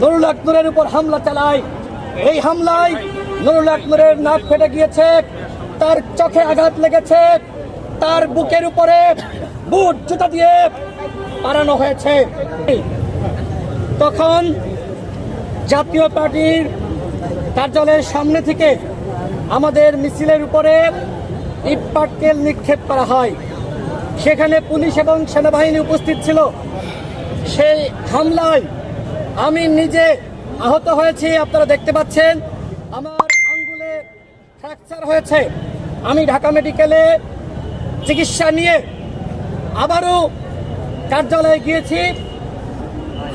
নুরুল উপর হামলা চালায়। এই হামলায় নুরুল আকনুরের নাক ফেটে গিয়েছে, তার চোখে আঘাত লেগেছে, তার বুকের উপরে বুট জুতা দিয়ে পারানো হয়েছে। তখন জাতীয় পার্টির কার্যালয়ের সামনে থেকে আমাদের মিছিলের উপরে ইট পাটকেল নিক্ষেপ করা হয়। সেখানে পুলিশ এবং সেনাবাহিনী উপস্থিত ছিল। সেই হামলায় আমি নিজে আহত হয়েছি, আপনারা দেখতে পাচ্ছেন। আমার আঙ্গুলে ফ্র্যাকচার হয়েছে। আমি ঢাকা মেডিকেলে চিকিৎসা নিয়ে আবারও কার্যালয়ে গিয়েছি।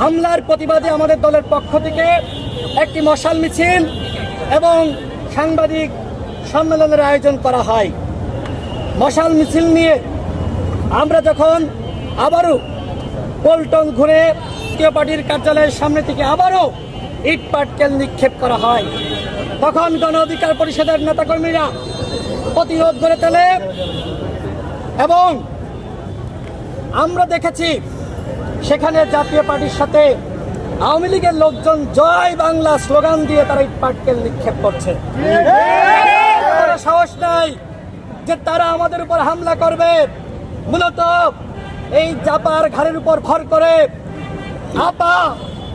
হামলার প্রতিবাদে আমাদের দলের পক্ষ থেকে একটি মশাল মিছিল এবং সাংবাদিক সম্মেলনের আয়োজন করা হয়। মশাল মিছিল নিয়ে আমরা যখন আবারও পল্টন ঘুরে জাতীয় পার্টির কার্যালয়ের সামনে থেকে আবারও ইট পাটকেল নিক্ষেপ করা হয়। তখন গণ অধিকার পরিষদের নেতাকর্মীরা প্রতিরোধ গড়ে তোলে এবং আমরা দেখেছি সেখানে জাতীয় পার্টির সাথে আওয়ামী লীগের লোকজন জয় বাংলা স্লোগান দিয়ে তারা ইট পাটকেল নিক্ষেপ করছে। তারা সাহস নাই যে তারা আমাদের উপর হামলা করবে। মূলত এই জাপার ঘাড়ের উপর ভর করে আপা,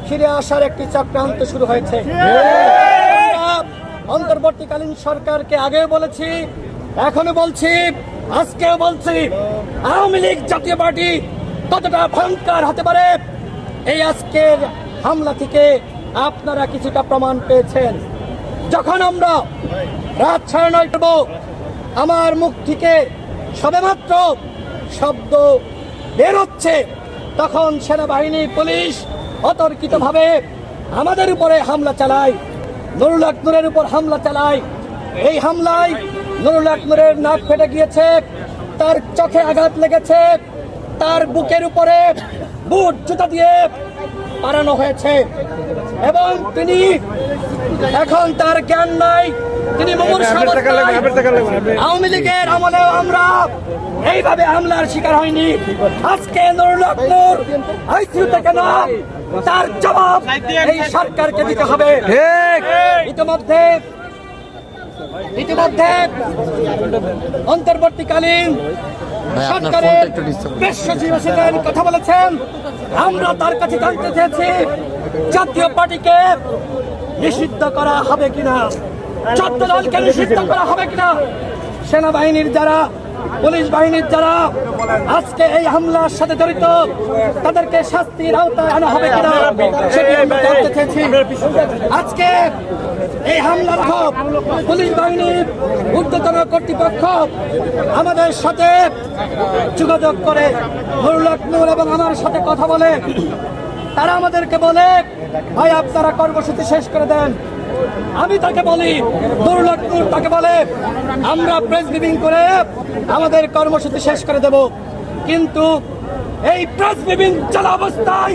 ফিরে আসার একটি চক্রান্ত শুরু হয়েছে। অন্তর্বর্তীকালীন সরকারকে আগেও বলেছি, এখনও বলছি, আজকেও বলছি, আওয়ামী লীগ জাতীয় পার্টি কতটা ভয়ঙ্কর হতে পারে? এই আজকের হামলা থেকে আপনারা কিছুটা প্রমাণ পেয়েছেন। যখন আমরা রাত সাড়ে নয় আমার মুখ থেকে সবেমাত্র শব্দ বের হচ্ছে তখন সেনাবাহিনী, পুলিশ অতর্কিতভাবে আমাদের উপরে হামলা চালায়। নুরুল আকনুরের উপর হামলা চালায়। এই হামলায় নুরুল আকনুরের নাক ফেটে গিয়েছে, তার চোখে আঘাত লেগেছে, তার বুকের উপরে বুট জুতা দিয়ে পারানো হয়েছে। এবং তিনি এখন তার জ্ঞান নাই। তিনি আওয়ামী লীগের আমলেও আমরা এইভাবে হামলার শিকার হয়নি আজকে নুরুল আকনুর আইসিইউ থেকে না তার জবাব এই সরকারকে দিতে হবে। ইতিমধ্যে ইতিমধ্যে অন্তর্বর্তীকালীন সরকারের বেশ সচিব কথা বলেছেন। আমরা তার কাছে জানতে চেয়েছি জাতীয় পার্টিকে নিষিদ্ধ করা হবে কিনা? চোদ্দ দলকে নিষিদ্ধ করা হবে কিনা? সেনাবাহিনীর যারা, পুলিশ বাহিনীর যারা আজকে এই হামলার সাথে জড়িত, তাদেরকে শাস্তির আওতায় আনা হবে কিনা আজকে এই হামলার হোক পুলিশ বাহিনীর ঊর্ধ্বতন কর্তৃপক্ষ আমাদের সাথে যোগাযোগ করে। নুরুল এবং আমার সাথে কথা বলে তারা আমাদেরকে বলে, ভাই আপনারা কর্মসূচি শেষ করে দেন। আমি তাকে বলি নুরুল তাকে বলে, আমরা প্রেস ব্রিফিং করে আমাদের কর্মসূচি শেষ করে দেব। কিন্তু এই প্রেস ব্রিফিং চলা অবস্থায়